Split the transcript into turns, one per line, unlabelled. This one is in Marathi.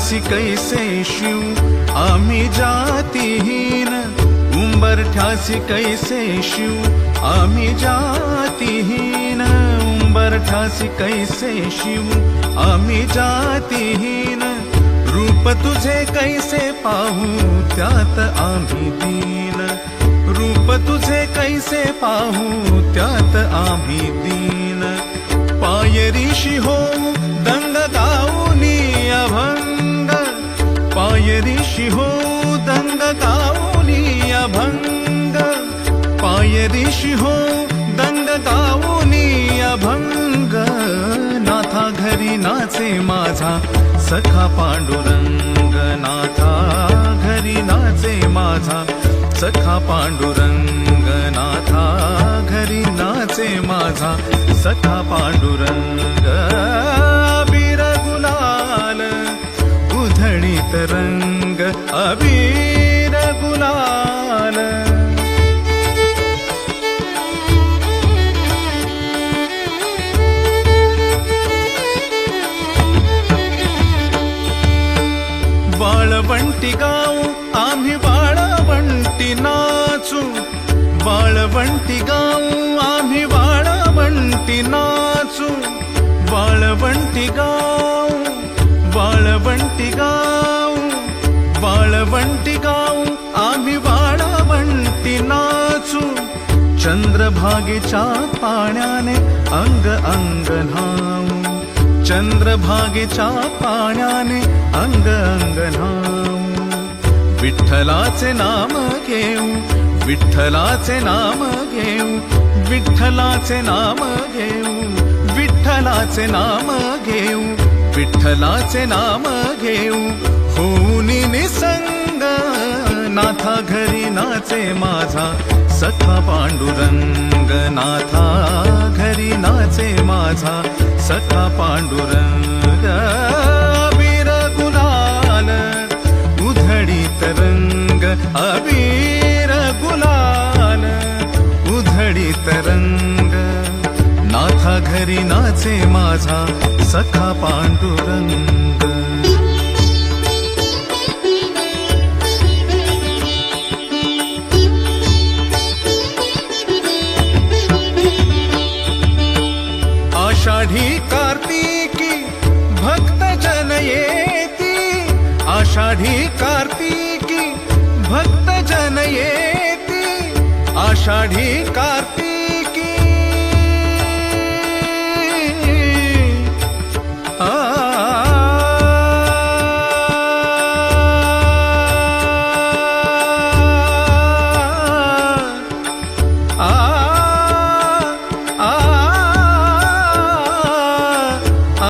उंबरठ्यासी कैसे शिव? आम्ही जातीहीन. उंबरठ्यासी कैसे शिव? आम्ही जातीहीन. उंबरठ्यासी कैसे शिव? आम्ही जातीहीन. रूप तुझे कैसे पाहू? त्यात आम्ही दीन. रूप तुझे कैसे पाहू? त्यात आम्ही दीन. पायरीशी हो दंग गाऊ पायरीशी हो दंग गाऊनी अभंग पायरीशी हो दंग गाऊनी अभंग नाथा घरी नाचे माझा सखा पांडुरंग. नाथा घरी नाचे माझा सखा पांडुरंग. नाथा घरी नाचे माझा सखा पांडुरंग. उधळीत रंग अबीर गुलाल बाळवंटी गाऊ आम्ही बाळवंटी नाचू बाळवंटी गाऊ आम्ही बाळवंटी नाचू बाळवंटी गाऊ बाळवंटी गाऊ बाळवंटी गाऊ आम्ही बाळवंटी नाचू चंद्रभागेच्या पाण्याने अंग अंग न्हाऊ चंद्रभागेच्या पाण्याने अंग अंग न्हाऊ विठ्ठलाचे नाम घेऊ विठ्ठलाचे नाम घेऊ विठ्ठलाचे नाम घेऊ विठ्ठलाचे नाम घेऊ विठ्ठलाचे नाम घेऊ होऊनी निसंग घरी नाचे माझा सखा पांडुरंग नाथा घरी नाचे माझा सखा पांडुरंग. अबीर गुलाल उधळीत रंग. अबीर गुलाल उधडी रंग. नाथा घरी नाचे माझा सखा पांडुरंग. आषाढी कार्तिकी भक्त जन येती आषाढी कार्तिकी भक्त जन येती आषाढी कार्तिकी